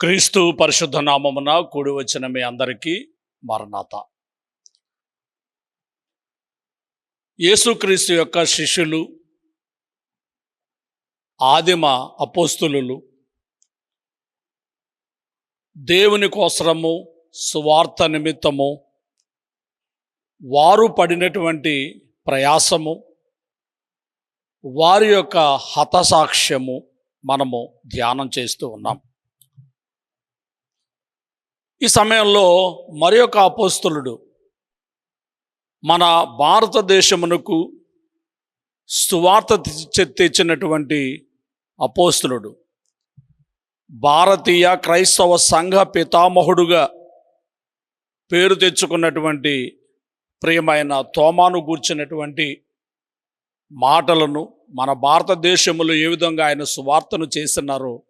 క్రీస్తు పరిశుద్ధ నామమున కూడి వచ్చిన మీ అందరికీ మరణాత. యేసుక్రీస్తు యొక్క శిష్యులు ఆదిమ అపోస్తులు దేవుని కోసరము సువార్త నిమిత్తము వారు పడినటువంటి ప్రయాసము వారి యొక్క హతసాక్ష్యము మనము ధ్యానం చేస్తూ ఉన్నాం. ఈ సమయంలో మరి ఒక అపోస్తులుడు మన భారతదేశమునకు సువార్త తెచ్చినటువంటి అపోస్తులుడు. భారతీయ క్రైస్తవ సంఘ పితామహుడుగా పేరు తెచ్చుకున్నటువంటి ప్రియమైన తోమాను గూర్చినటువంటి మాటలను మన భారతదేశంలో ఏ విధంగా ఆయన సువార్తను చేస్తున్నారో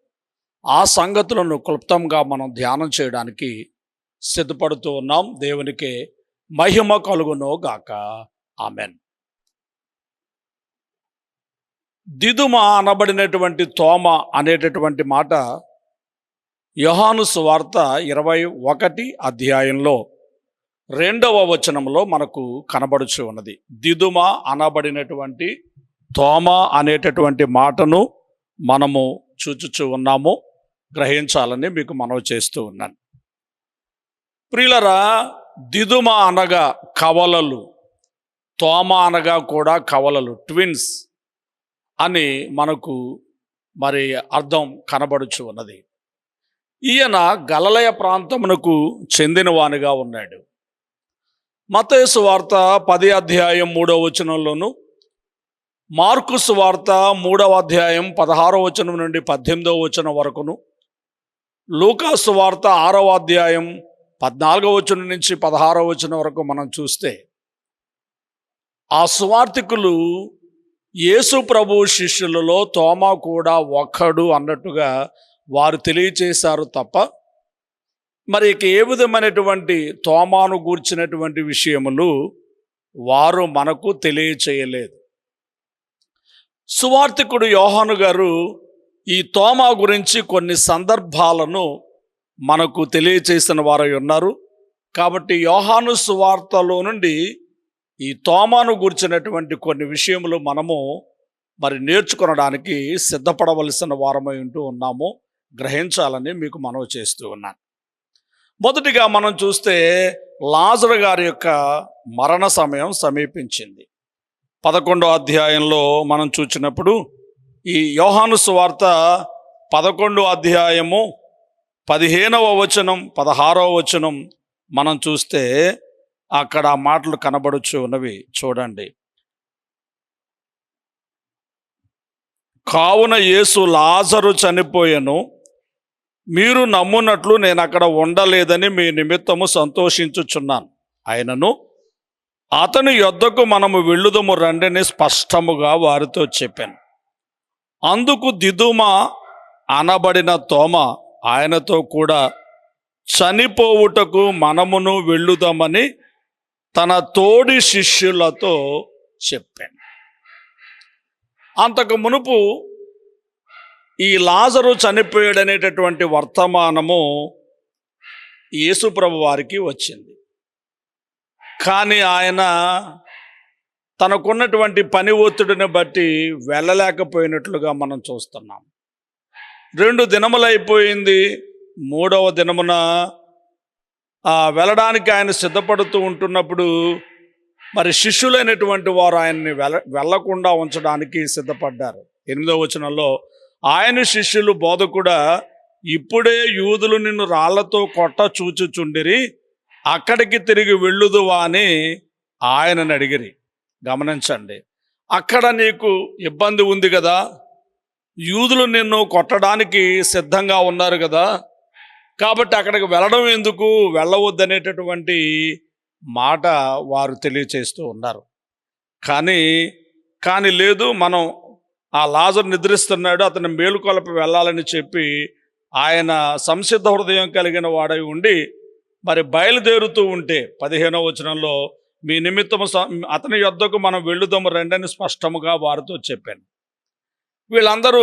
ఆ సంగతులను క్లుప్తంగా మనం ధ్యానం చేయడానికి సిద్ధపడుతూ ఉన్నాం. దేవునికి మహిమ కలుగునో గాక. ఆమెన్. దిదుమ అనబడినటువంటి తోమ అనేటటువంటి మాట యోహాను సువార్త ఇరవై ఒకటి అధ్యాయంలో రెండవ వచనంలో మనకు కనబడుచు ఉన్నది. దిదుమ అనబడినటువంటి తోమ అనేటటువంటి మాటను మనము చూచుచూ ఉన్నాము. గ్రహించాలని మీకు మనవి చేస్తూ ఉన్నాను. ప్రియులరా దిదుమ అనగా కవలలు తోమ అనగా కూడా కవలలు ట్విన్స్ అని మనకు మరి అర్థం కనబడుచు ఉన్నది. ఈయన గలలయ ప్రాంతమునకు చెందినవానిగా ఉన్నాడు. మతేసు వార్త పది అధ్యాయం మూడవ వచనంలోను మార్కుసు వార్త మూడవ అధ్యాయం పదహారవ వచనం నుండి పద్దెనిమిదవ వచనం వరకును లూకాసు వార్త ఆరవ అధ్యాయం పద్నాలుగో వచనం నుంచి పదహారవ వచనం వరకు మనం చూస్తే ఆ సువార్థికులు యేసు ప్రభు శిష్యులలో తోమా కూడా ఒక్కడు అన్నట్టుగా వారు తెలియచేశారు తప్ప మరి ఇక ఏ విధమైనటువంటి తోమాను గూర్చినటువంటి విషయములు వారు మనకు తెలియచేయలేదు. సువార్థికుడు యోహాను గారు ఈ తోమా గురించి కొన్ని సందర్భాలను మనకు తెలియచేసిన వారై ఉన్నారు. కాబట్టి యోహాను సువార్తలో నుండి ఈ తోమాను గురించినటువంటి కొన్ని విషయములు మనము మరి నేర్చుకొనడానికి సిద్ధపడవలసిన వారమై ఉంటూ ఉన్నాము. గ్రహించాలని మీకు మనవి చేస్తూ ఉన్నాను. మొదటిగా మనం చూస్తే లాజరు గారి యొక్క మరణ సమయం సమీపించింది. పదకొండో అధ్యాయంలో మనం చూసినప్పుడు ఈ యోహాను సువార్త పదకొండు అధ్యాయము పదిహేనవ వచనం పదహారవ వచనం మనం చూస్తే అక్కడ ఆ మాటలు కనబడుచు ఉన్నవి చూడండి. కావున యేసు లాజరు చనిపోయాను మీరు నమ్మునట్లు నేను అక్కడ ఉండలేదని మీ నిమిత్తము సంతోషించుచున్నాను. ఆయనను అతని యొద్దకు మనము వెళ్ళుదము రండిని స్పష్టముగా వారితో చెప్పాను. అందుకు దిదుమ అనబడిన తోమ ఆయనతో కూడా చనిపోవుటకు మనమును వెళ్ళుదామని తన తోడి శిష్యులతో చెప్పాను. అంతకు మునుపు ఈ లాజరు చనిపోయాడనేటటువంటి వర్తమానము యేసుప్రభు వారికి వచ్చింది. కానీ ఆయన తనకున్నటువంటి పని ఒత్తిడిని బట్టి వెళ్ళలేకపోయినట్లుగా మనం చూస్తున్నాం. రెండు దినములైపోయింది. మూడవ దినమున ఆ, వెళ్ళడానికి ఆయన సిద్ధపడుతూ ఉంటున్నప్పుడు మరి శిష్యులైనటువంటి వారు ఆయన్ని వెళ్ళ వెళ్ళకుండా ఉంచడానికి సిద్ధపడ్డారు. ఎనిమిదవ వచనంలో ఆయన శిష్యులు బోధకుడా ఇప్పుడే యూదులు నిన్ను రాళ్ళతో కొట్ట చూచుచుండిరి అక్కడికి తిరిగి వెళ్ళుదువా అని ఆయనని అడిగిరి. గమనించండి. అక్కడ నీకు ఇబ్బంది ఉంది కదా? యూదులు నిన్ను కొట్టడానికి సిద్ధంగా ఉన్నారు కదా? కాబట్టి అక్కడికి వెళ్ళడం ఎందుకు? వెళ్ళవద్దనేటటువంటి మాట వారు తెలియచేస్తూ ఉన్నారు. కానీ కానీ లేదు మనం ఆ లాజర్ నిద్రిస్తున్నాడు అతని మేలుకొలపి వెళ్ళాలని చెప్పి ఆయన సంసిద్ధ హృదయం కలిగిన వాడై ఉండి మరి బయలుదేరుతూ ఉంటే పదిహేనవ వచనంలో మీ నిమిత్తము స- అతని యొద్దకు మనం వెళ్ళుదాము రెండని స్పష్టముగా వారితో చెప్పాను. వీళ్ళందరూ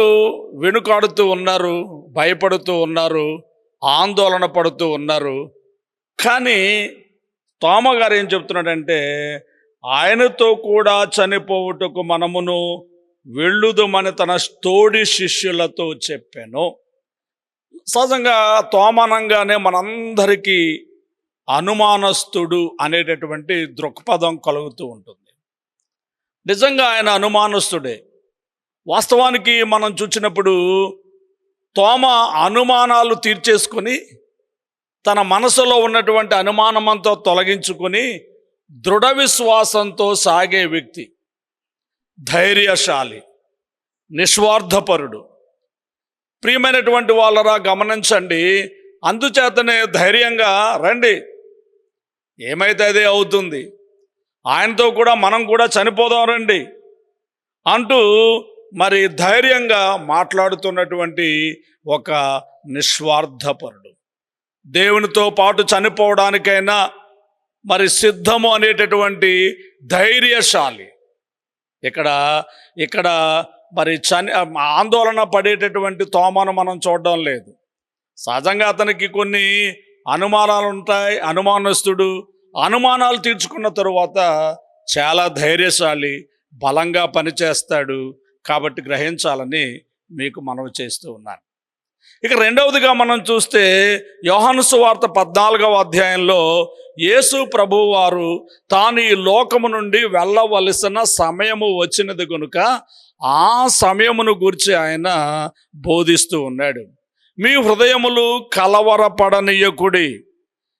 వెనుకాడుతూ ఉన్నారు భయపడుతూ ఉన్నారు ఆందోళన పడుతూ ఉన్నారు. కానీ తోమ గారు ఏం చెప్తున్నాడంటే ఆయనతో కూడా చనిపోవుటకు మనమును వెళ్ళుదుమని తన తోడి శిష్యులతో చెప్పాను. సహజంగా తోమనంగానే మనందరికీ అనుమానస్తుడు అనేటటువంటి దృక్పథం కలుగుతూ ఉంటుంది. నిజంగా ఆయన అనుమానస్తుడే. వాస్తవానికి మనం చూసినప్పుడు తోమ అనుమానాలు తీర్చేసుకొని తన మనసులో ఉన్నటువంటి అనుమానమంతో తొలగించుకొని దృఢ విశ్వాసంతో సాగే వ్యక్తి. ధైర్యశాలి. నిస్వార్థపరుడు. ప్రియమైనటువంటి వాళ్ళరా గమనించండి. అందుచేతనే ధైర్యంగా రండి. ఏమైతే అదే అవుతుంది? ఆయనతో కూడా మనం కూడా చనిపోదాం రండి. అంటూ మరి ధైర్యంగా మాట్లాడుతున్నటువంటి ఒక నిస్వార్థపరుడు. దేవునితో పాటు చనిపోవడానికైనా మరి సిద్ధము అనేటటువంటి ధైర్యశాలి. ఇక్కడ ఇక్కడ మరి చని ఆందోళన పడేటటువంటి తోమను మనం చూడడం లేదు. సహజంగా అతనికి కొన్ని అనుమానాలు ఉంటాయి అనుమానస్తుడు అనుమానాలు తీర్చుకున్న తరువాత చాలా ధైర్యశాలి బలంగా పనిచేస్తాడు కాబట్టి గ్రహించాలని మీకు మనవి చేస్తూ ఉన్నాను. ఇక రెండవదిగా మనం చూస్తే యోహాను సువార్త పద్నాలుగవ అధ్యాయంలో యేసు ప్రభువు వారు తాను ఈ లోకము నుండి వెళ్ళవలసిన సమయము వచ్చినది కనుక ఆ సమయమును గురించి ఆయన బోధిస్తూ ఉన్నాడు. మీ హృదయములు కలవరపడనీయకుడి.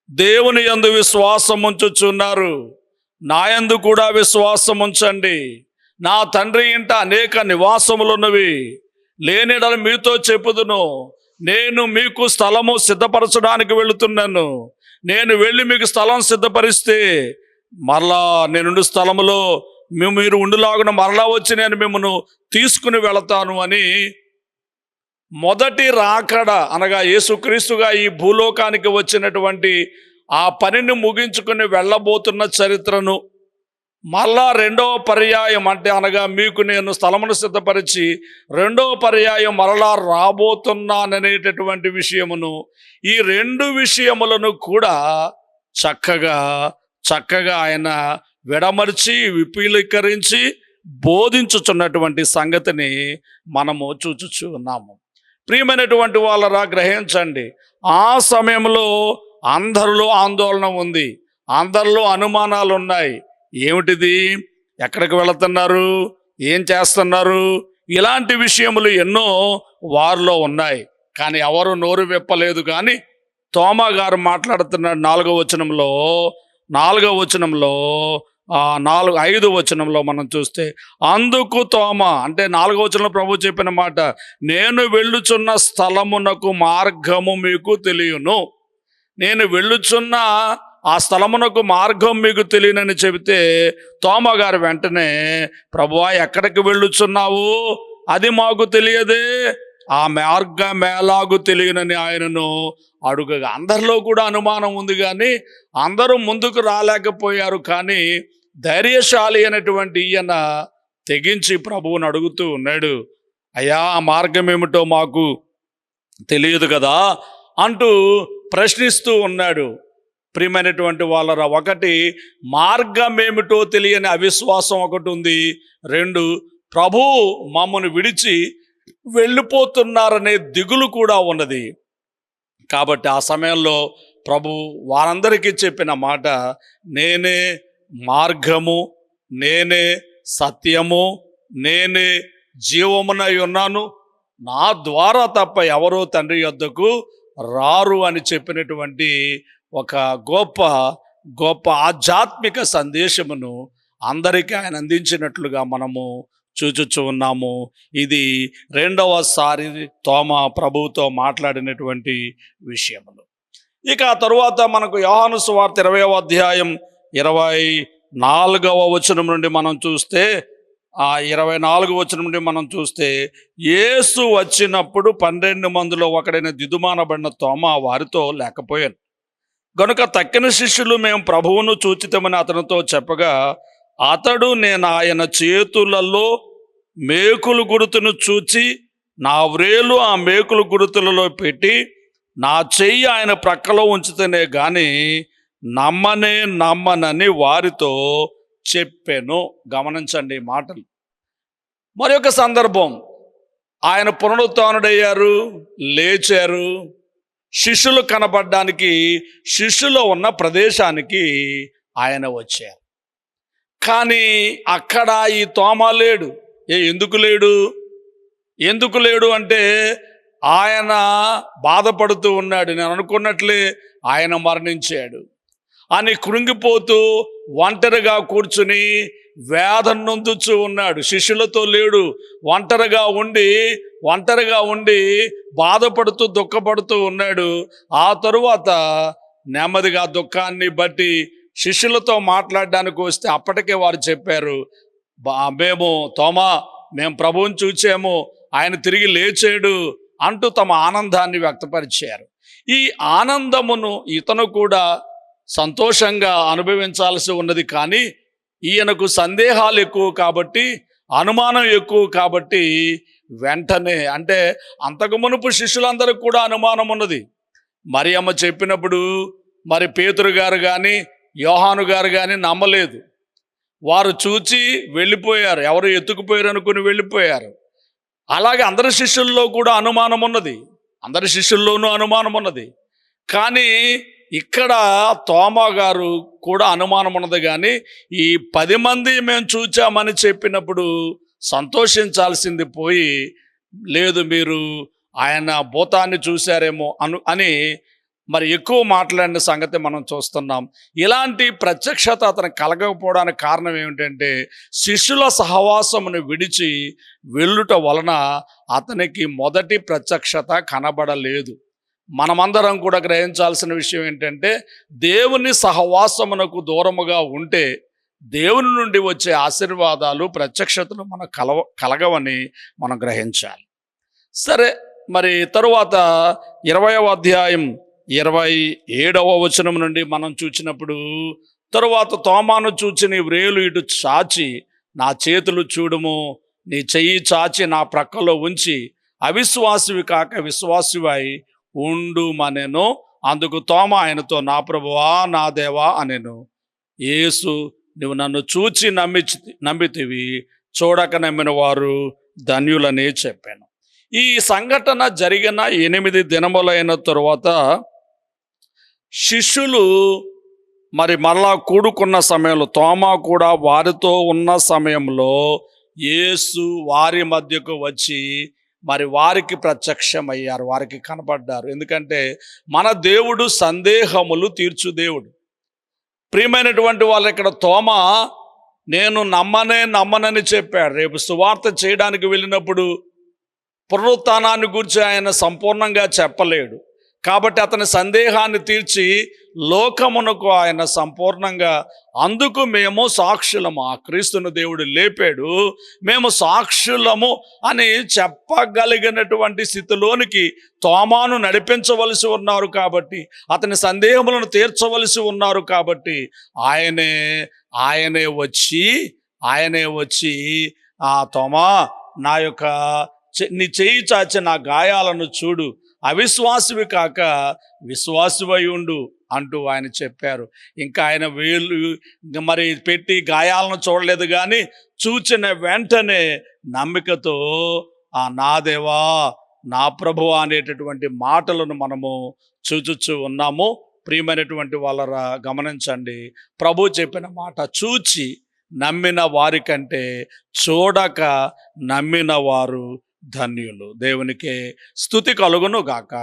దేవుని యందు విశ్వాసం ఉంచుచున్నారు నాయందు కూడా విశ్వాసం ఉంచండి నా తండ్రి ఇంట అనేక నివాసములున్నవి. లేనిడని మీతో చెప్పుదును. నేను మీకు స్థలము సిద్ధపరచడానికి వెళుతున్నాను. నేను వెళ్ళి మీకు స్థలం సిద్ధపరిస్తే మరలా నేనుండు స్థలములో మేము మీరు ఉండులాగున మరలా వచ్చి నేను మిమ్మల్ని తీసుకుని వెళతాను అని మొదటి రాకడ అనగా యేసుక్రీస్తుగా ఈ భూలోకానికి వచ్చినటువంటి ఆ పనిని ముగించుకుని వెళ్ళబోతున్న చరిత్రను మళ్ళా రెండవ పర్యాయం అంటే అనగా మీకు నేను స్థలమును సిద్ధపరిచి రెండవ పర్యాయం మరలా రాబోతున్నాననేటటువంటి విషయమును ఈ రెండు విషయములను కూడా చక్కగా చక్కగా ఆయన విడమర్చి విపీలీకరించి బోధించుచున్నటువంటి సంగతిని మనము చూచుచు ఉన్నాము. ప్రియమైనటువంటి వాళ్ళరా గ్రహించండి. ఆ సమయంలో అందరిలో ఆందోళన ఉంది. అందరిలో అనుమానాలు ఉన్నాయి ఏమిటిది? ఎక్కడికి వెళుతున్నారు? ఏం చేస్తున్నారు? ఇలాంటి విషయములు ఎన్నో వారిలో ఉన్నాయి. కానీ ఎవరు నోరు విప్పలేదు కానీ తోమా గారు మాట్లాడుతున్నాడు నాలుగో వచనంలో నాలుగో వచనంలో నాలుగు ఐదు వచనంలో మనం చూస్తే అందుకు తోమ అంటే నాలుగో వచనంలో ప్రభు చెప్పిన మాట నేను వెళ్ళుచున్న స్థలమునకు మార్గము మీకు తెలియను. నేను వెళ్ళుచున్న ఆ స్థలమునకు మార్గం మీకు తెలియనని చెబితే తోమ గారు వెంటనే ప్రభువా ఎక్కడికి వెళ్ళుచున్నావు? అది మాకు తెలియదే. ఆ మార్గ మేలాగు తెలియనని ఆయనను అడుగగా. అందరిలో కూడా అనుమానం ఉంది కానీ అందరూ ముందుకు రాలేకపోయారు. కానీ ధైర్యశాలి అయినటువంటి ఈయన తెగించి ప్రభువుని అడుగుతూ ఉన్నాడు. అయ్యా ఆ మార్గం ఏమిటో మాకు తెలియదు కదా అంటూ ప్రశ్నిస్తూ ఉన్నాడు. ప్రియమైనటువంటి వాళ్ళరా ఒకటి మార్గం ఏమిటో తెలియని అవిశ్వాసం ఒకటి ఉంది. రెండు ప్రభు మమ్మను విడిచి వెళ్ళిపోతున్నారనే దిగులు కూడా ఉన్నది. కాబట్టి ఆ సమయంలో ప్రభు వారందరికీ చెప్పిన మాట నేనే మార్గము నేనే సత్యము నేనే జీవమునై ఉన్నాను నా ద్వారా తప్ప ఎవరో తండ్రి యొద్దకు రారు అని చెప్పినటువంటి ఒక గొప్ప గొప్ప ఆధ్యాత్మిక సందేశమును అందరికీ ఆయన అందించినట్లుగా మనము చూచుచూ ఉన్నాము. ఇది రెండవసారి తోమ ప్రభువుతో మాట్లాడినటువంటి విషయములు. ఇక ఆ తరువాత మనకు యోహాను సువార్త ఇరవై అధ్యాయం ఇరవై నాలుగవ వచనం నుండి మనం చూస్తే ఆ ఇరవై నాలుగు వచనం నుండి మనం చూస్తే యేసు వచ్చినప్పుడు పన్నెండు మందిలో ఒకడైన దిదుమానబడిన తోమ వారితో లేకపోయాను. గనుక తక్కిన శిష్యులు మేము ప్రభువును చూచితమని అతనితో చెప్పగా అతడు నేను ఆయన చేతులలో మేకులు గుర్తును చూచి నా వ్రేలు ఆ మేకులు గుర్తులలో పెట్టి నా చెయ్యి ఆయన ప్రక్కలో ఉంచితేనే గాని నమ్మనే నమ్మనని వారితో చెప్పాను. గమనించండి ఈ మాటలు. మరి ఒక సందర్భం. ఆయన పునరుత్డయ్యారు లేచారు. శిష్యులు కనపడడానికి శిష్యులో ఉన్న ప్రదేశానికి ఆయన వచ్చారు. కానీ అక్కడ ఈ తోమ లేడు. ఏ ఎందుకు లేడు? ఎందుకు లేడు అంటే ఆయన బాధపడుతూ ఉన్నాడు. నేను అనుకున్నట్లే ఆయన మరణించాడు. అని కృంగిపోతూ ఒంటరిగా కూర్చుని వేదన నొందుచూ ఉన్నాడు. శిష్యులతో లేడు. ఒంటరిగా ఉండి ఒంటరిగా ఉండి బాధపడుతూ దుఃఖపడుతూ ఉన్నాడు. ఆ తరువాత నెమ్మదిగా దుఃఖాన్ని బట్టి శిష్యులతో మాట్లాడడానికి వస్తే అప్పటికే వారు చెప్పారు "బా- మేము తోమా మేము ప్రభువుని చూచాము ఆయన తిరిగి లేచాడు అంటూ తమ ఆనందాన్ని వ్యక్తపరిచారు. ఈ ఆనందమును ఇతను కూడా సంతోషంగా అనుభవించాల్సి ఉన్నది కానీ ఈయనకు సందేహాలు ఎక్కువ కాబట్టి అనుమానం ఎక్కువ కాబట్టి వెంటనే అంటే అంతకు మునుపు శిష్యులందరికీ కూడా అనుమానం ఉన్నది. మరి అమ్మ చెప్పినప్పుడు మరి పేతురు గారు కానీ యోహాను గారు కానీ నమ్మలేదు. వారు చూచి వెళ్ళిపోయారు. ఎవరు ఎత్తుకుపోయారు అనుకుని వెళ్ళిపోయారు. అలాగే అందరి శిష్యుల్లో కూడా అనుమానం ఉన్నది. అందరి శిష్యుల్లోనూ అనుమానం ఉన్నది. కానీ ఇక్కడ తోమా గారు కూడా అనుమానం ఉన్నది కానీ ఈ పది మంది మేము చూచామని చెప్పినప్పుడు సంతోషించాల్సింది పోయి లేదు మీరు ఆయన భూతాన్ని చూశారేమో అను అని మరి ఎక్కువ మాట్లాడిన సంగతి మనం చూస్తున్నాం. ఇలాంటి ప్రత్యక్షత అతను కలగకపోవడానికి కారణం ఏమిటంటే శిష్యుల సహవాసమును విడిచి వెళ్ళుట వలన అతనికి మొదటి ప్రత్యక్షత కనబడలేదు. మనమందరం కూడా గ్రహించాల్సిన విషయం ఏంటంటే దేవుని సహవాసమునకు దూరముగా ఉంటే దేవుని నుండి వచ్చే ఆశీర్వాదాలు ప్రత్యక్షతలు మనం కలవ కలగవని మనం గ్రహించాలి. సరే మరి తరువాత ఇరవయవ అధ్యాయం ఇరవై ఏడవ వచనం నుండి మనం చూచినప్పుడు తరువాత తోమాను చూచి నీ వ్రేలు ఇటు చాచి నా చేతులు చూడము నీ చెయ్యి చాచి నా ప్రక్కలో ఉంచి అవిశ్వాసివి కాక విశ్వాసివై ఉండుమనెను. అందుకు తోమ ఆయనతో నా ప్రభువా నా దేవా అనెను. యేసు నువ్వు నన్ను చూచి నమ్మి నమ్మితివి చూడక నమ్మిన వారు ధన్యులని చెప్పాను. ఈ సంఘటన జరిగిన ఎనిమిది దినములైన తరువాత శిష్యులు మరి మరలా కూడుకున్న సమయంలో తోమా కూడా వారితో ఉన్న సమయంలో యేసు వారి మధ్యకు వచ్చి మరి వారికి ప్రత్యక్షమయ్యారు వారికి కనపడ్డారు ఎందుకంటే మన దేవుడు సందేహములు తీర్చు దేవుడు. ప్రియమైనటువంటి వాళ్ళు ఇక్కడ తోమ నేను నమ్మనే నమ్మనని చెప్పాడు. రేపు సువార్త చేయడానికి వెళ్ళినప్పుడు పునరుత్నాన్ని గురించి ఆయన సంపూర్ణంగా చెప్పలేడు. కాబట్టి అతని సందేహాన్ని తీర్చి లోకమునకు ఆయన సంపూర్ణంగా అందుకు మేము సాక్షులము. ఆ క్రీస్తును దేవుడు లేపాడు. మేము సాక్షులము అని చెప్పగలిగినటువంటి స్థితిలోనికి తోమాను నడిపించవలసి ఉన్నారు కాబట్టి అతని సందేహములను తీర్చవలసి ఉన్నారు కాబట్టి ఆయనే ఆయనే వచ్చి ఆయనే వచ్చి ఆ తోమా నా యొక్క నీ చేయి చాచి నా గాయాలను చూడు. అవిశ్వాసివి కాక విశ్వాసువై ఉండు అంటూ ఆయన చెప్పారు. ఇంకా ఆయన వేలు మరి పెట్టి గాయాలను చూడలేదు కానీ చూచిన వెంటనే నమ్మికతో ఆ నా దేవా నా ప్రభు అనేటటువంటి మాటలను మనము చూచుచూ ఉన్నాము. ప్రియమైనటువంటి వాళ్ళరా గమనించండి. ప్రభు చెప్పిన మాట చూచి నమ్మిన వారికంటే చూడక నమ్మిన వారు ధన్యులు. దేవునికి స్థుతి కలుగును గాక.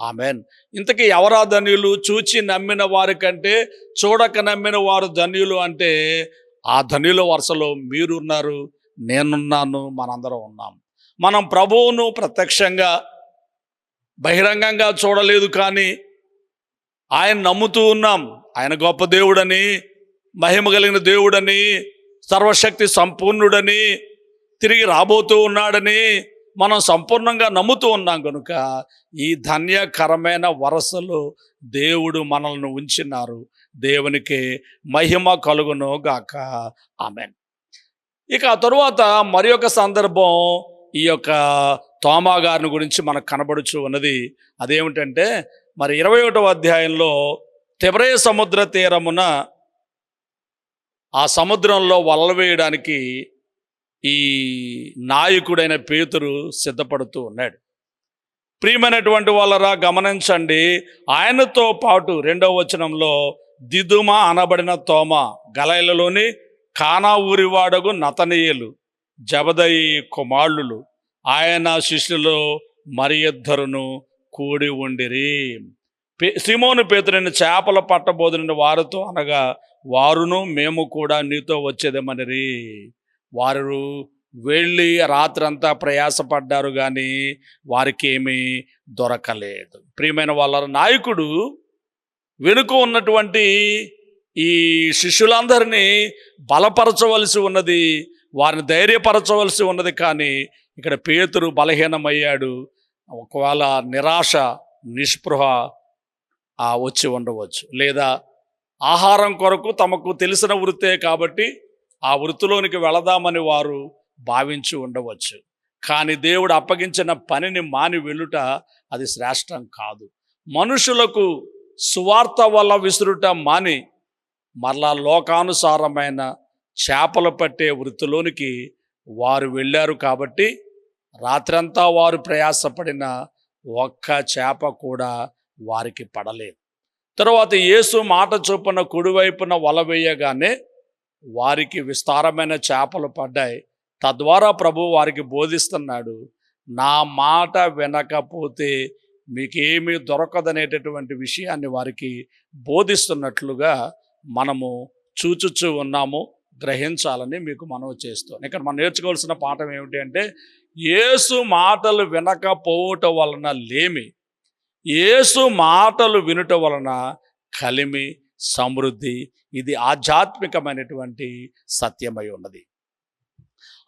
ఆమెన్. ఇంతకీ ఎవరా ధన్యులు? చూచి నమ్మిన వారికంటే చూడక నమ్మిన వారు ధన్యులు అంటే ఆ ధన్యుల వరుసలో మీరున్నారు నేనున్నాను మనందరం ఉన్నాం. మనం ప్రభువును ప్రత్యక్షంగా బహిరంగంగా చూడలేదు కానీ ఆయన నమ్ముతూ ఉన్నాం. ఆయన గొప్ప దేవుడని మహిమ కలిగిన దేవుడని సర్వశక్తి సంపూర్ణుడని తిరిగి రాబోతూ ఉన్నాడని మనం సంపూర్ణంగా నమ్ముతూ ఉన్నాం కనుక ఈ ధన్యకరమైన వరసలో దేవుడు మనల్ని ఉంచినారు. దేవునికి మహిమ కలుగును గాక. ఆమెన్. ఇక ఆ తరువాత మరి ఒక సందర్భం ఈ యొక్క తోమా గారిని గురించి మనకు కనబడుచు ఉన్నది. అదేమిటంటే మరి ఇరవై ఒకటవ అధ్యాయంలో తెబరే సముద్ర తీరమున ఆ సముద్రంలో వలలు వేయడానికి ఈ నాయకుడైన పేతురు సిద్ధపడుతూ ఉన్నాడు. ప్రియమైనటువంటి వాళ్ళరా గమనించండి ఆయనతో పాటు రెండవ వచనంలో దిదుమ అనబడిన తోమ గలైలలోని కానా ఊరివాడగు నతనీయులు జబదయి కుమారులు ఆయన శిష్యులు మరి ఇద్దరును కూడి ఉండిరి. పే సిమోను పేతురిని చేపల పట్టబోదిన వారితో అనగా వారును మేము కూడా నీతో వచ్చేదేమనిరి. వారు వెళ్ళి రాత్రంతా ప్రయాసపడ్డారు కానీ వారికి ఏమీ దొరకలేదు. ప్రియమైన వాళ్ళ నాయకుడు వెనుక ఉన్నటువంటి ఈ శిష్యులందరినీ బలపరచవలసి ఉన్నది వారిని ధైర్యపరచవలసి ఉన్నది కానీ ఇక్కడ పేతురు బలహీనమయ్యాడు. ఒకవేళ నిరాశ నిస్పృహ వచ్చి ఉండవచ్చు. లేదా ఆహారం కొరకు తమకు తెలిసిన వృత్తే కాబట్టి ఆ వృత్తిలోనికి వెళదామని వారు భావించి ఉండవచ్చు. కానీ దేవుడు అప్పగించిన పనిని మాని వెళ్ళుట అది శ్రేష్టం కాదు. మనుషులకు సువార్త వల్ల విసురుట మాని మరలా లోకానుసారమైన చేపలు పట్టే వృత్తిలోనికి వారు వెళ్ళారు కాబట్టి రాత్రంతా వారు ప్రయాసపడిన ఒక్క చేప కూడా వారికి పడలేదు. తర్వాత యేసు మాట చొప్పున కుడివైపున వల వేయగానే వారికి విస్తారమైన చేపలు పడ్డాయి. తద్వారా ప్రభు వారికి బోధిస్తున్నాడు నా మాట వినకపోతే మీకేమీ దొరకదనేటటువంటి విషయాన్ని వారికి బోధిస్తున్నట్లుగా మనము చూచుచూ ఉన్నాము గ్రహించాలని మీకు మనవి చేస్తాం ఇక్కడ మనం నేర్చుకోవాల్సిన పాఠం ఏమిటి అంటే యేసు మాటలు వినకపోవటం వలన లేమి యేసు మాటలు వినుట వలన కలిమి సమృద్ధి ఇది ఆధ్యాత్మికమైనటువంటి సత్యమై ఉన్నది.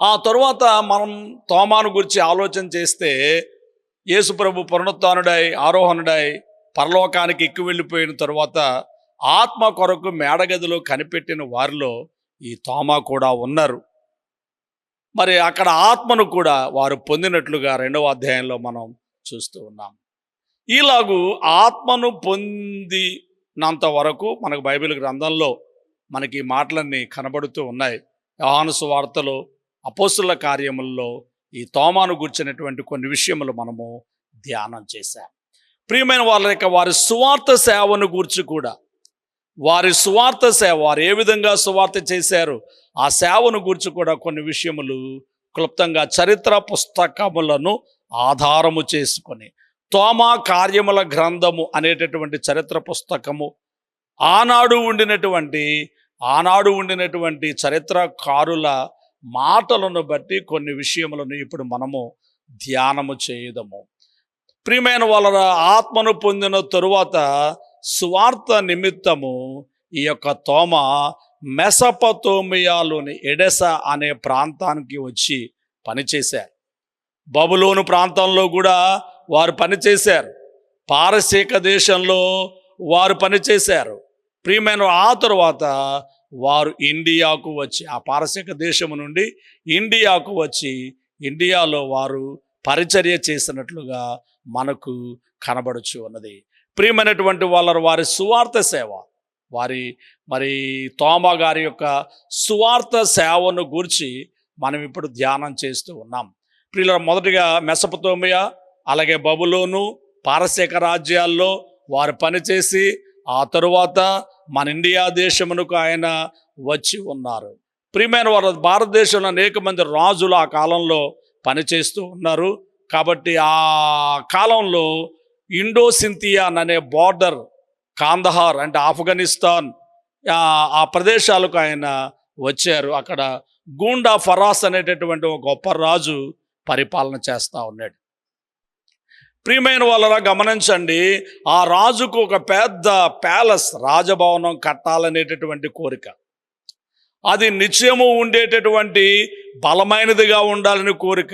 ఆ తరువాత మనం తోమాను గురించి ఆలోచన చేస్తే యేసుప్రభు పునరుత్డై ఆరోహణుడై పరలోకానికి ఎక్కువ వెళ్ళిపోయిన తరువాత ఆత్మ కొరకు మేడగదిలో కనిపెట్టిన వారిలో ఈ తోమా కూడా ఉన్నారు. మరి అక్కడ ఆత్మను కూడా వారు పొందినట్లుగా రెండవ అధ్యాయంలో మనం చూస్తూ ఉన్నాం. ఈలాగు ఆత్మను పొంది పొందినంత వరకు మనకు బైబిల్ గ్రంథంలో మనకి మాటలన్నీ కనబడుతూ ఉన్నాయి. యోహాను సువార్తలో అపోసుల కార్యముల్లో ఈ తోమాను గుర్చినటువంటి కొన్ని విషయములు మనము ధ్యానం చేశాం. ప్రియమైన వాళ్ళ యొక్క వారి సువార్త సేవను గూర్చి కూడా వారి సువార్త సేవ వారు ఏ విధంగా సువార్త చేశారు ఆ సేవను గూర్చి కూడా కొన్ని విషయములు క్లుప్తంగా చరిత్ర పుస్తకములను ఆధారము చేసుకొని తోమా కార్యముల గ్రంథము అనేటటువంటి చరిత్ర పుస్తకము. ఆనాడు ఉండినటువంటి ఆనాడు ఉండినటువంటి చరిత్రకారుల మాటలను బట్టి కొన్ని విషయములను ఇప్పుడు మనము ధ్యానము చేయదము. ప్రియమైన వాళ్ళ ఆత్మను పొందిన తరువాత స్వార్థ నిమిత్తము ఈ యొక్క తోమ మెసపతోమియాలోని ఎడెస అనే ప్రాంతానికి వచ్చి పనిచేశారు. బబులోను ప్రాంతంలో కూడా వారు పనిచేశారు. పారసీక దేశంలో వారు పనిచేశారు. ప్రియమైన ఆ తరువాత వారు ఇండియాకు వచ్చి ఆ పారసీక దేశము నుండి ఇండియాకు వచ్చి ఇండియాలో వారు పరిచర్య చేసినట్లుగా మనకు కనబడుచు ఉన్నది. ప్రియమైనటువంటి వాళ్ళ వారి సువార్త సేవ వారి మరి తోమ గారి యొక్క సువార్త సేవను గూర్చి మనం ఇప్పుడు ధ్యానం చేస్తూ ఉన్నాం. ప్రియుల మొదటిగా మెసపతోమియా అలాగే బబులోను పారసీక రాజ్యాల్లో వారు పనిచేసి ఆ తరువాత మన ఇండియా దేశమునకు ఆయన వచ్చి ఉన్నారు. ప్రియమైన వారు భారతదేశంలో అనేక మంది రాజులు ఆ కాలంలో పనిచేస్తూ ఉన్నారు. కాబట్టి ఆ కాలంలో ఇండో సింథియాన్ అనే బార్డర్ కాందహార్ అంటే ఆఫ్ఘనిస్తాన్ ఆ ఆ ప్రదేశాలకు ఆయన వచ్చారు. అక్కడ గూండా ఫరాస్ అనేటటువంటి ఒక గొప్ప రాజు పరిపాలన చేస్తూ ఉన్నాడు. ప్రియమైన వాళ్ళరా గమనించండి ఆ రాజుకు ఒక పెద్ద ప్యాలెస్ రాజభవనం కట్టాలనేటటువంటి కోరిక. అది నిత్యము ఉండేటటువంటి బలమైనదిగా ఉండాలని కోరిక.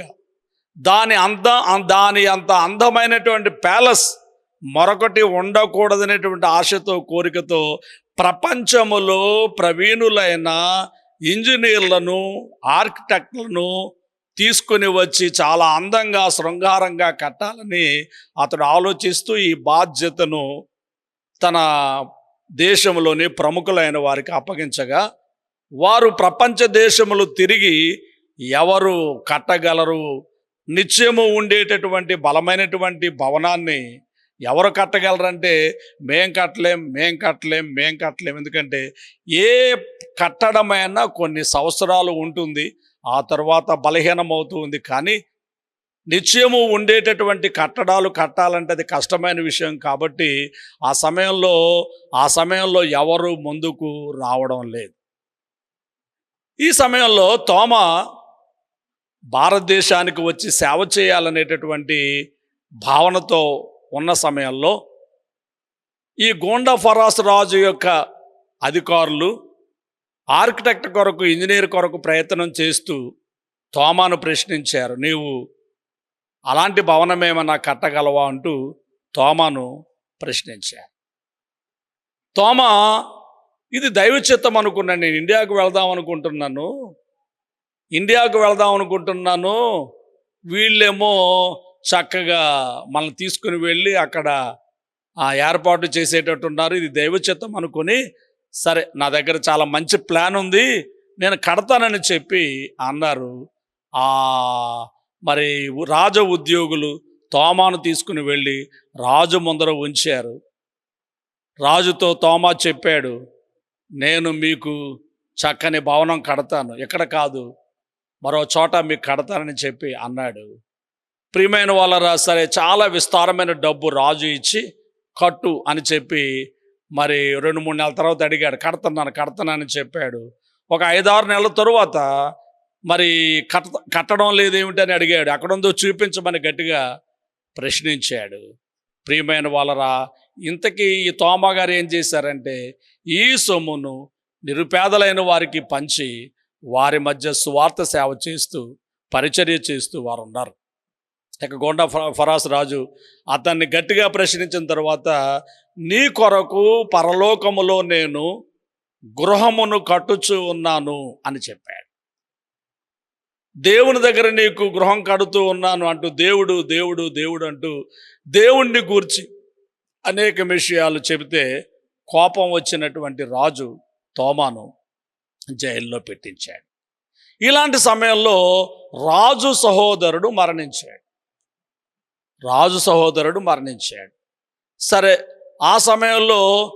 దాని అంత దాని అంత అందమైనటువంటి ప్యాలెస్ మరొకటి ఉండకూడదనేటువంటి ఆశతో కోరికతో ప్రపంచములో ప్రవీణులైన ఇంజనీర్లను ఆర్కిటెక్ట్లను తీసుకుని వచ్చి చాలా అందంగా శృంగారంగా కట్టాలని అతడు ఆలోచిస్తూ ఈ బాధ్యతను తన దేశంలోని ప్రముఖులైన వారికి అప్పగించగా వారు ప్రపంచ దేశములు తిరిగి ఎవరు కట్టగలరు? నిత్యము ఉండేటటువంటి బలమైనటువంటి భవనాన్ని ఎవరు కట్టగలరంటే మేం కట్టలేం మేం కట్టలేం మేం కట్టలేం. ఎందుకంటే ఏ కట్టడమైనా కొన్ని సంవత్సరాలు ఉంటుంది. ఆ తర్వాత బలహీనమవుతూ ఉంది. కానీ నిత్యము ఉండేటటువంటి కట్టడాలు కట్టాలంటే అది కష్టమైన విషయం కాబట్టి ఆ సమయంలో ఆ సమయంలో ఎవరు ముందుకు రావడం లేదు. ఈ సమయంలో తోమ భారతదేశానికి వచ్చి సేవ చేయాలనేటటువంటి భావనతో ఉన్న సమయంలో ఈ గోండా ఫరాస్ రాజు యొక్క అధికారులు ఆర్కిటెక్ట్ కొరకు ఇంజనీర్ కొరకు ప్రయత్నం చేస్తూ తోమాను ప్రశ్నించారు. నీవు అలాంటి భవనం ఏమన్నా కట్టగలవా? అంటూ తోమాను ప్రశ్నించారు. తోమా ఇది దైవ చిత్తం అనుకున్నాను. నేను ఇండియాకు వెళ్దాం అనుకుంటున్నాను. ఇండియాకు వెళ్దాం అనుకుంటున్నాను. వీళ్ళేమో చక్కగా మనల్ని తీసుకుని వెళ్ళి అక్కడ ఆ ఏర్పాటు చేసేటట్టున్నారు. ఇది దైవ చిత్తం అనుకుని సరే నా దగ్గర చాలా మంచి ప్లాన్ ఉంది నేను కడతానని చెప్పి అన్నారు. ఆ మరి రాజ ఉద్యోగులు తోమాను తీసుకుని వెళ్ళి రాజు ముందర ఉంచారు. రాజుతో తోమా చెప్పాడు నేను మీకు చక్కని భవనం కడతాను ఎక్కడ కాదు మరో చోట మీకు కడతానని చెప్పి అన్నాడు. ప్రియమైన వాళ్ళరా సరే చాలా విస్తారమైన డబ్బు రాజు ఇచ్చి కట్టు అని చెప్పి మరి రెండు మూడు నెలల తర్వాత అడిగాడు కడతాను కడతానని చెప్పాడు. ఒక ఐదారు నెలల తరువాత మరి కట్ట కట్టడం లేదేమిటని అడిగాడు. అక్కడుందో చూపించమని గట్టిగా ప్రశ్నించాడు. ప్రియమైన వాళ్ళరా ఇంతకీ ఈ తోమగారు ఏం చేశారంటే ఈ సొమ్మును నిరుపేదలైన వారికి పంచి వారి మధ్య సువార్త సేవ చేస్తూ పరిచర్య చేస్తూ వారు ఉన్నారు ఇక గోండా ఫరాస్ రాజు అతన్ని గట్టిగా ప్రశ్నించిన తర్వాత నీ కొరకు పరలోకములో నేను గృహమును కట్టుచు ఉన్నాను అని చెప్పాడు. దేవుని దగ్గర నీకు గృహం కడుతూ ఉన్నాను అంటూ దేవుడు దేవుడు దేవుడు అంటూ దేవుణ్ణి గూర్చి అనేక విషయాలు చెబితే కోపం వచ్చినటువంటి రాజు తోమాను జైల్లో పెట్టించాడు. ఇలాంటి సమయంలో రాజు సహోదరుడు మరణించాడు. రాజు సహోదరుడు మరణించాడు. సరే ఆ సమయంలో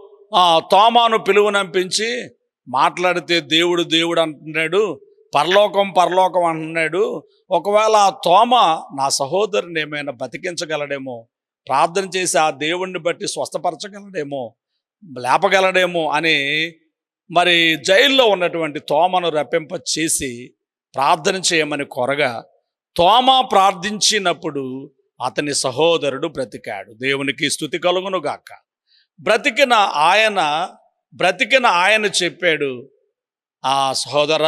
తోమాను పిలువనంపించి మాట్లాడితే దేవుడు దేవుడు అంటున్నాడు పరలోకం పరలోకం అంటున్నాడు ఒకవేళ ఆ తోమ నా సహోదరుని ఏమైనా బతికించగలడేమో ప్రార్థన చేసి ఆ దేవుణ్ణి బట్టి స్వస్థపరచగలడేమో లేపగలడేమో అని మరి జైల్లో ఉన్నటువంటి తోమను రెప్పింప చేసి ప్రార్థన చేయమని కొరగా తోమ ప్రార్థించినప్పుడు అతని సహోదరుడు బ్రతికాడు. దేవునికి స్థుతి కలుగునుగాక. బ్రతికిన ఆయన బ్రతికిన ఆయన చెప్పాడు ఆ సహోదర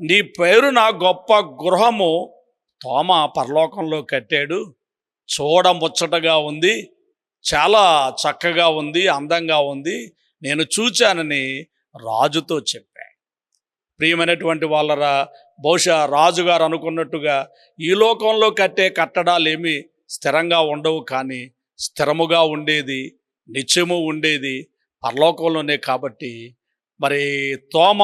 నీ పేరున గొప్ప గృహము తోమ పరలోకంలో కట్టాడు. చూడ ముచ్చటగా ఉంది చాలా చక్కగా ఉంది అందంగా ఉంది. నేను చూచానని రాజుతో చెప్పాడు ప్రియమైనటువంటి వాళ్ళరా బహుశా రాజుగారు అనుకున్నట్టుగా ఈ లోకంలో కట్టే కట్టడాలు ఏమీ స్థిరంగా ఉండవు కానీ స్థిరముగా ఉండేది నిత్యము ఉండేది పరలోకంలోనే కాబట్టి మరి తోమ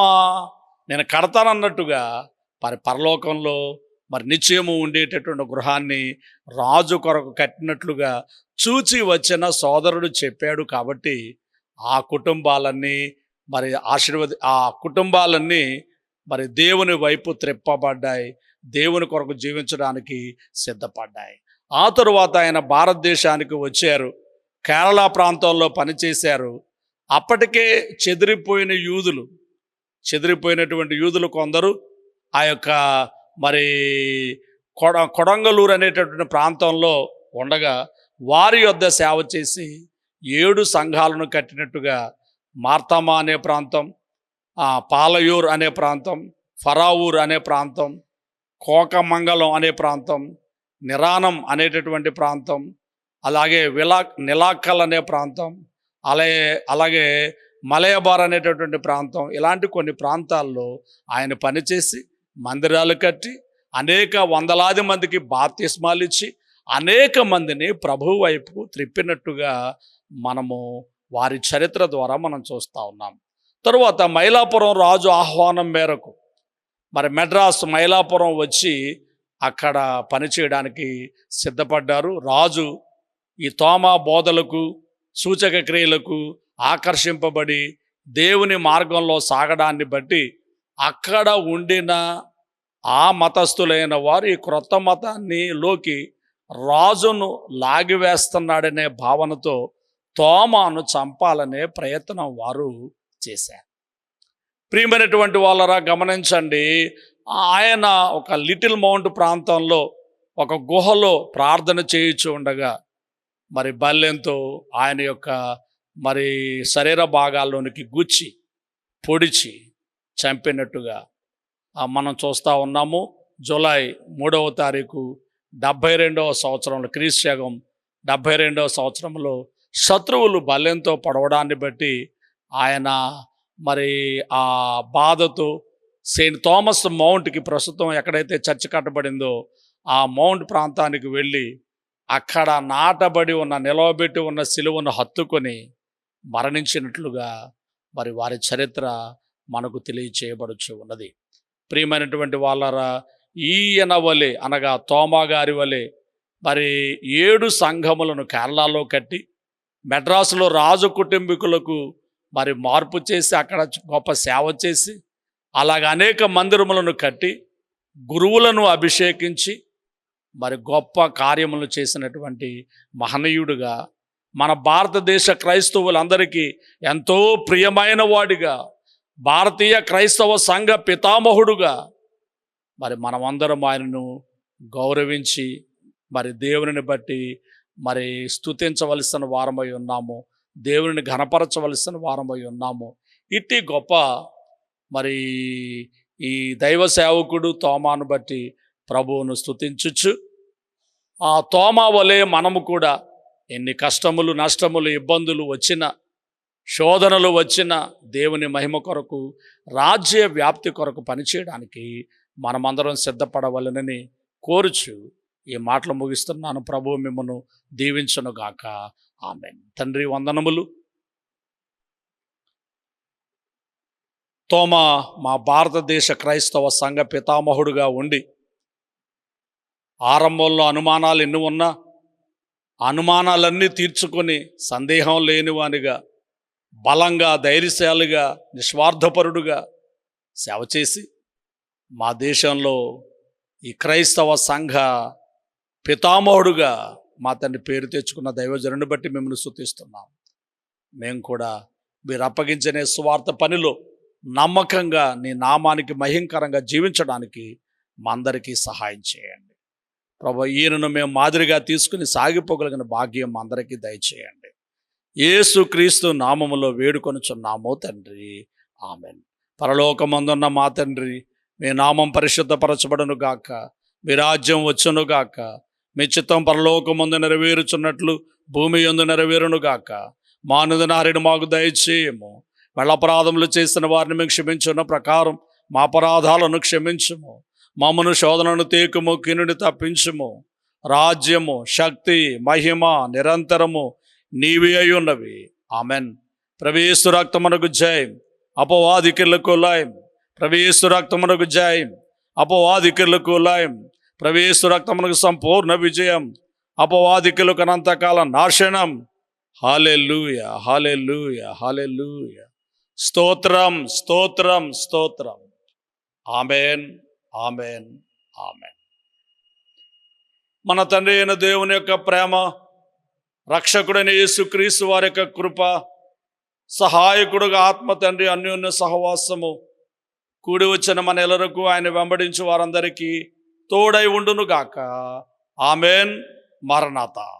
నేను కడతానన్నట్టుగా మరి పరలోకంలో మరి నిశ్చయము ఉండేటటువంటి గృహాన్ని రాజు కొరకు కట్టినట్లుగా చూచి వచ్చిన సోదరుడు చెప్పాడు కాబట్టి ఆ కుటుంబాలన్నీ మరి ఆశీర్వది ఆ కుటుంబాలన్నీ మరి దేవుని వైపు త్రిప్పబడ్డాయి. దేవుని కొరకు జీవించడానికి సిద్ధపడ్డాయి. ఆ తరువాత ఆయన భారతదేశానికి వచ్చారు. కేరళ ప్రాంతంలో పనిచేశారు. అప్పటికే చెదిరిపోయిన యూదులు చెదిరిపోయినటువంటి యూదులు కొందరు ఆ యొక్క మరి కొడ కొడంగలూరు అనేటటువంటి ప్రాంతంలో ఉండగా వారి యొద్ద సేవ చేసి ఏడు సంఘాలను కట్టినట్టుగా మార్తమా అనే ప్రాంతం పాలయూర్ అనే ప్రాంతం ఫరావూర్ అనే ప్రాంతం కోకమంగళం అనే ప్రాంతం నిరానం అనేటటువంటి ప్రాంతం అలాగే విలా నిలాక్కల్ అనే ప్రాంతం అలాగే అలాగే మలయబార్ అనేటటువంటి ప్రాంతం ఇలాంటి కొన్ని ప్రాంతాల్లో ఆయన పనిచేసి మందిరాలు కట్టి అనేక వందలాది మందికి బాప్తిస్మాలు ఇచ్చి అనేక మందిని ప్రభు వైపు త్రిప్పినట్టుగా మనము వారి చరిత్ర ద్వారా మనం చూస్తూ ఉన్నాం. తరువాత మైలాపురం రాజు ఆహ్వానం మేరకు మరి మెడ్రాస్ మైలాపురం వచ్చి అక్కడ పనిచేయడానికి సిద్ధపడ్డారు. రాజు ఈ తోమా బోధలకు సూచక క్రియలకు ఆకర్షింపబడి దేవుని మార్గంలో సాగడాన్ని బట్టి అక్కడ ఉండిన ఆ మతస్థులైన వారు ఈ క్రొత్త మతాన్ని లోకి రాజును లాగివేస్తున్నాడనే భావనతో తోమాను చంపాలనే ప్రయత్నం వారు చేశారు. ప్రియమైనటువంటి వాళ్ళరా గమనించండి. ఆయన ఒక లిటిల్ మౌంట్ ప్రాంతంలో ఒక గుహలో ప్రార్థన చేయించు ఉండగా మరి బల్లెంతో ఆయన యొక్క మరి శరీర భాగాల్లోనికి గుచ్చి పొడిచి చంపినట్టుగా మనం చూస్తూ ఉన్నాము. జూలై మూడవ తారీఖు డెబ్భై రెండవ సంవత్సరంలో క్రీస్తుశకం డెబ్భై రెండవ సంవత్సరంలో శత్రువులు బల్లెంతో పడవడాన్ని బట్టి ఆయన మరి ఆ బాధతో సెయింట్ థామస్ మౌంట్కి ప్రస్తుతం ఎక్కడైతే చర్చ కట్టబడిందో ఆ మౌంట్ ప్రాంతానికి వెళ్ళి అక్కడ నాటబడి ఉన్న నిలవబెట్టి ఉన్న సిలువను హత్తుకొని మరణించినట్లుగా మరి వారి చరిత్ర మనకు తెలియచేయబడుచు ఉన్నది. ప్రియమైనటువంటి వాళ్ళరా ఈయన వలె అనగా తోమాగారి వలె మరి ఏడు సంఘములను కేరళలో కట్టి మెడ్రాసులో రాజు కుటుంబీకులకు మరి మార్పు చేసి అక్కడ గొప్ప సేవ చేసి అలాగ అనేక మందిరములను కట్టి గురువులను అభిషేకించి మరి గొప్ప కార్యములు చేసినటువంటి మహనీయుడుగా మన భారతదేశ క్రైస్తవులందరికీ ఎంతో ప్రియమైన వాడిగా భారతీయ క్రైస్తవ సంఘ పితామహుడుగా మరి మనమందరం ఆయనను గౌరవించి మరి దేవుని బట్టి మరి స్తుతించవలసిన వారమై ఉన్నాము దేవుని ఘనపరచవలసిన వారమై ఉన్నాము. ఇట్టి గొప్ప మరి ఈ దైవ సేవకుడు తోమాను బట్టి ప్రభువును స్థుతించుచు ఆ తోమా వలె మనము కూడా ఎన్ని కష్టములు నష్టములు ఇబ్బందులు వచ్చిన శోధనలు వచ్చిన దేవుని మహిమ కొరకు రాజ్య వ్యాప్తి కొరకు పనిచేయడానికి మనమందరం సిద్ధపడవలనని కోరుచు ఈ మాటలు ముగిస్తున్నాను. ప్రభువు మిమ్మను దీవించునుగాక ఆమె తండ్రి వందనములు. తోమ మా భారతదేశ క్రైస్తవ సంఘ పితామహుడుగా ఉండి ఆరంభంలో అనుమానాలు ఎన్ని ఉన్నా అనుమానాలన్నీ తీర్చుకొని సందేహం లేనివానిగా బలంగా ధైర్యశాలిగా నిస్వార్థపరుడుగా సేవ చేసి మా దేశంలో ఈ క్రైస్తవ సంఘ పితామహుడుగా మా తండ్రి పేరు తెచ్చుకున్న దైవజనుని బట్టి మిమ్మల్ని స్థుతిస్తున్నాం. మేము కూడా మీరు అప్పగించనే స్వార్థ పనిలో నమ్మకంగా నీ నామానికి మహింకరంగా జీవించడానికి మా అందరికీ సహాయం చేయండి. ప్రభా ఈయనను మేము మాదిరిగా తీసుకుని సాగిపోగలిగిన భాగ్యం అందరికీ దయచేయండి. యేసు క్రీస్తు నామములో వేడుకొనుచున్నాము తండ్రి. ఆమెన్. పరలోకమందున్న మా తండ్రి మీ నామం పరిశుద్ధపరచబడును గాక మీ రాజ్యం వచ్చును గాక మీ చిత్తం పరలోకమందు నెరవేరుచున్నట్లు భూమి యందు నెరవేరును గాక మానుది నారిని మాకు దయచేయము. వెళ్ళపరాధములు చేసిన వారిని మేము క్షమించున్న ప్రకారం మా అపరాధాలను క్షమించము. మమ్మను శోధనను తేకుము కినుడి తప్పించుము. రాజ్యము శక్తి మహిమ నిరంతరము నీవే అయి ఉన్నవి. ఆమెన్. ప్రవేశు రక్తమునకు జయం. అపవాదికిళ్ళకు లాయం. ప్రవేశు రక్తమునకు జయం. అపవాదికిళ్ళకు లాయం. ప్రవేశు రక్తమునకు సంపూర్ణ విజయం. అపవాదికులకు అనంతకాల నాశనం. హాలెలూయ హాలెలూయ హాలెలూయ స్తోత్రం స్తోత్రం స్తోత్రం. ఆమెన్. Amen amen. మన తండ్రి అయిన దేవుని యొక్క ప్రేమ రక్షకుడైన యేసుక్రీస్తు వారి యొక్క కృప సహాయకుడుగా ఆత్మ తండ్రి అన్యోన్య సహవాసము కూడి వచ్చిన మన ఎలరకు ఆయన వెంబడించి వారందరికీ తోడై ఉండునుగాక. ఆమెన్ మరణాత.